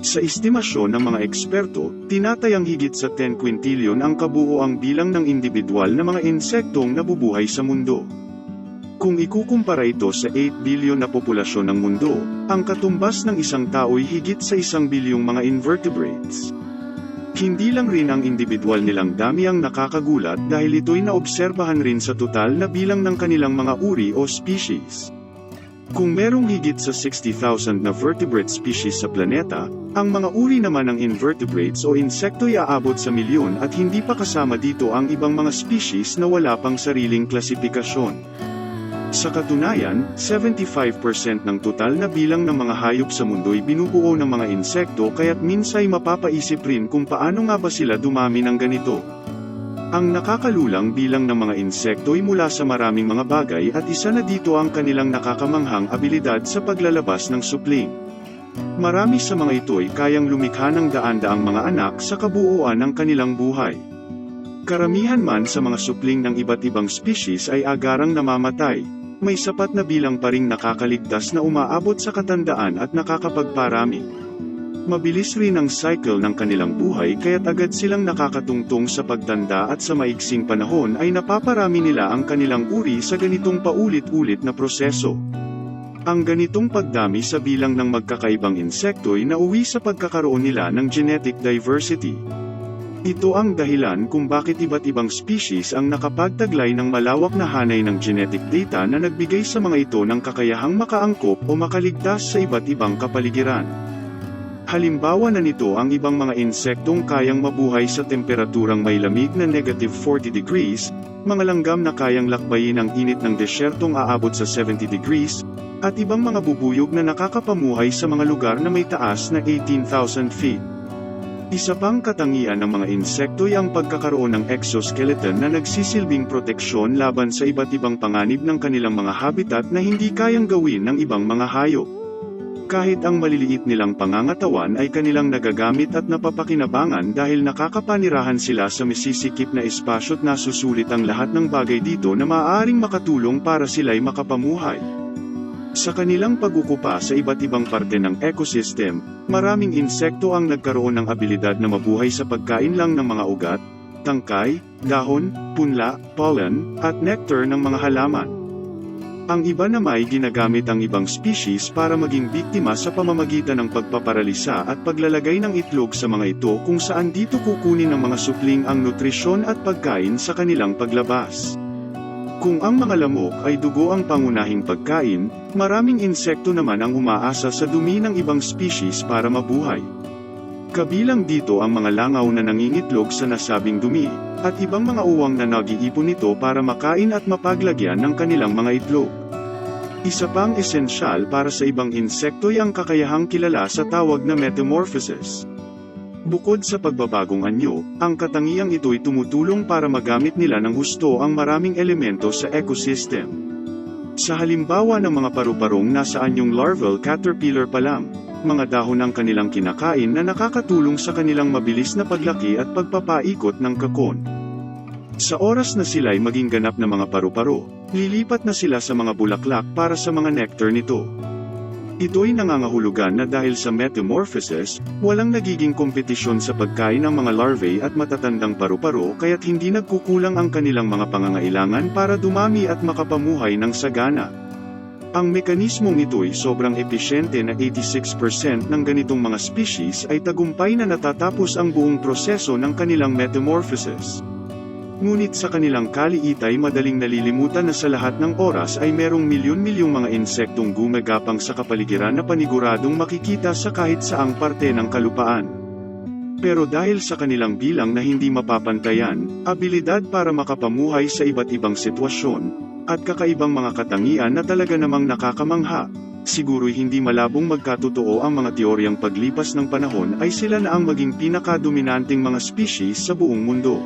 Sa estimasyon ng mga eksperto, tinatayang higit sa 10 quintillion ang kabuoang bilang ng individual na mga insektong nabubuhay sa mundo. Kung ikukumpara ito sa 8 billion na populasyon ng mundo, ang katumbas ng isang tao'y higit sa isang bilyong mga invertebrates. Hindi lang rin ang individual nilang dami ang nakakagulat dahil ito'y naobserbahan rin sa total na bilang ng kanilang mga uri o species. Kung merong higit sa 60,000 na vertebrate species sa planeta, ang mga uri naman ng invertebrates o insekto'y aabot sa milyon at hindi pa kasama dito ang ibang mga species na wala pang sariling klasifikasyon. Sa katunayan, 75% ng total na bilang ng mga hayop sa mundo'y binubuo ng mga insekto kaya't minsay mapapaisip rin kung paano nga ba sila dumami ng ganito. Ang nakakalulang bilang ng mga insekto'y mula sa maraming mga bagay at isa na dito ang kanilang nakakamanghang abilidad sa paglalabas ng supling. Marami sa mga ito'y kayang lumikha ng daan-daang mga anak sa kabuuan ng kanilang buhay. Karamihan man sa mga supling ng iba't ibang species ay agarang namamatay, may sapat na bilang pa ring nakakaligtas na umaabot sa katandaan at nakakapagparami. Mabilis rin ang cycle ng kanilang buhay kaya't agad silang nakakatungtong sa pagtanda at sa maiksing panahon ay napaparami nila ang kanilang uri sa ganitong paulit-ulit na proseso. Ang ganitong pagdami sa bilang ng magkakaibang insekto ay nauwi sa pagkakaroon nila ng genetic diversity. Ito ang dahilan kung bakit iba't ibang species ang nakapagtaglay ng malawak na hanay ng genetic data na nagbigay sa mga ito ng kakayahang makaangkop o makaligtas sa iba't ibang kapaligiran. Halimbawa na nito ang ibang mga insektong kayang mabuhay sa temperaturang may lamig na negative 40 degrees, mga langgam na kayang lakbayin ang init ng desyertong aabot sa 70 degrees, at ibang mga bubuyog na nakakapamuhay sa mga lugar na may taas na 18,000 feet. Isa pang katangian ng mga insekto ang pagkakaroon ng exoskeleton na nagsisilbing proteksyon laban sa iba't ibang panganib ng kanilang mga habitat na hindi kayang gawin ng ibang mga hayop. Kahit ang maliliit nilang pangangatawan ay kanilang nagagamit at napapakinabangan dahil nakakapanirahan sila sa masisikip na espasyo't nasusulit ang lahat ng bagay dito na maaaring makatulong para sila'y makapamuhay. Sa kanilang pag-ukupa sa iba't ibang parte ng ecosystem, maraming insekto ang nagkaroon ng abilidad na mabuhay sa pagkain lang ng mga ugat, tangkay, dahon, punla, pollen, at nectar ng mga halaman. Ang iba naman ay ginagamit ang ibang species para maging biktima sa pamamagitan ng pagpaparalisa at paglalagay ng itlog sa mga ito kung saan dito kukunin ng mga supling ang nutrisyon at pagkain sa kanilang paglabas. Kung ang mga lamok ay dugo ang pangunahing pagkain, maraming insekto naman ang umaasa sa dumi ng ibang species para mabuhay. Kabilang dito ang mga langaw na nangingitlog sa nasabing dumi, at ibang mga uwang na nag-iipon nito para makain at mapaglagyan ng kanilang mga itlog. Isa pang esensyal para sa ibang insekto ay ang kakayahang kilala sa tawag na metamorphosis. Bukod sa pagbabagong anyo, ang katangiang ito'y tumutulong para magamit nila ng husto ang maraming elemento sa ecosystem. Sa halimbawa ng mga paru-parong nasa anyong larval caterpillar pa mga dahon ang kanilang kinakain na nakakatulong sa kanilang mabilis na paglaki at pagpapaikot ng kakon. Sa oras na sila'y maging ganap na mga paru-paro, lilipat na sila sa mga bulaklak para sa mga nectar nito. Ito'y nangangahulugan na dahil sa metamorphosis, walang nagiging kompetisyon sa pagkain ng mga larvae at matatandang paru-paro kaya't hindi nagkukulang ang kanilang mga pangangailangan para dumami at makapamuhay ng sagana. Ang mekanismong ito'y sobrang episyente na 86% ng ganitong mga species ay tagumpay na natatapos ang buong proseso ng kanilang metamorphosis. Ngunit sa kanilang kaliitay madaling nalilimutan na sa lahat ng oras ay merong milyon-milyong mga insektong gumagapang sa kapaligiran na paniguradong makikita sa kahit saang parte ng kalupaan. Pero dahil sa kanilang bilang na hindi mapapantayan, abilidad para makapamuhay sa iba't ibang sitwasyon, at kakaibang mga katangian na talaga namang nakakamangha, siguro'y hindi malabong magkatotoo ang mga teoryang paglipas ng panahon ay sila na ang maging pinakadominanting mga species sa buong mundo.